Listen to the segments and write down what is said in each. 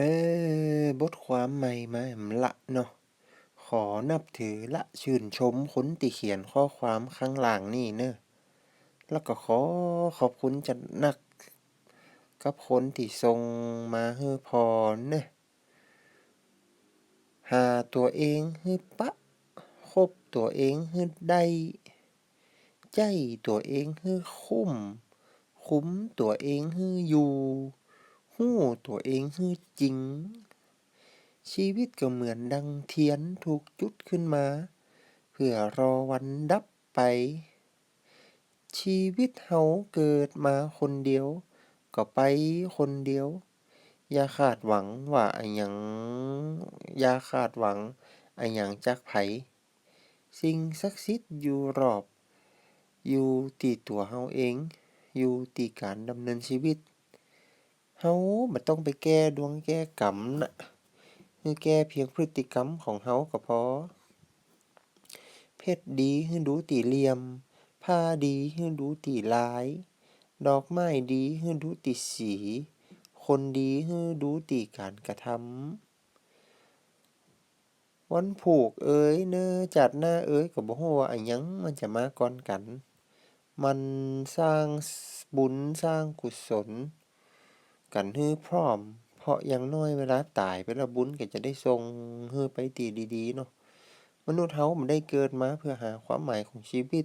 เออ บทความใหม่มาแหมละเนาะ ขอนับถือและชื่นชมคนที่เขียนข้อความข้างล่างนี้เนอะ แล้วก็ขอขอบคุณจัดหนัก กับคนที่ส่งมาให้พอเนอะ หาตัวเองให้ปะ คบตัวเองให้ได้ ใจตัวเองให้คุ้ม คุ้มตัวเองให้อยู่ ตัวเองให้จริง ชีวิตก็เหมือนดังเทียนถูกจุดขึ้นมา เพื่อรอวันดับไป ชีวิตเราเกิดมาคนเดียว ก็ไปคนเดียว อย่าคาดหวังว่าอิหยังอย่าคาดหวังอิหยังจากไผ สิ่งศักดิ์สิทธิ์อยู่รอบ อยู่ที่ตัวเราเอง อยู่ที่การดำเนินชีวิต เราบ่ต้องไปแก้ดวงแก้กรรมนะให้แก้เพียงพฤติกรรมของเราก็พอ เพชรดีเราดูที่เหลี่ยม ผ้าดีเราดูที่ลาย ดอกไม้ดีเราดูที่สี คนดีเราดูที่การกระทำ วันผูกเอ้ยเนาะชาติหน้าเอ้ยก็บ่เราว่าอิหยังมันจะมาก่อนกัน มันสร้างบุญสร้างกุศล กันให้พร้อม เพราะอย่างน้อยเวลาตายไปแล้วบุญก็จะได้ส่งเราไปที่ดีดีเนาะมนุษย์เราบ่ได้เกิดมาเพื่อหาความหมายของชีวิต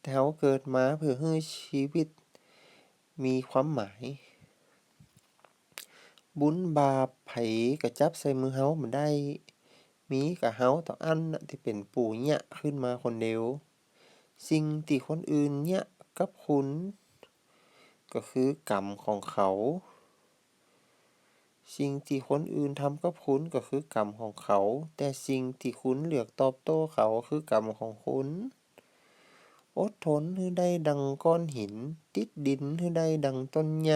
แต่เราเกิดมาเพื่อให้ชีวิต มีความหมาย บุญบาปไผก็จับใส่มือเราบ่ได้ มีก็เราเท่านั้นที่เป็นผู้ยะขึ้นมาคนเดียวสิ่งที่คนอื่นเนี่ยกับคุณ ก็คือกรรมของเขา สิ่งที่คนอื่นทำกับคุณก็คือกรรมของเขา แต่สิ่งที่คุณเลือกตอบโต้เขาคือกรรมของคุณ อดทนให้ได้ดังก้อนหิน ติดดินให้ได้ดังต้นหญ้า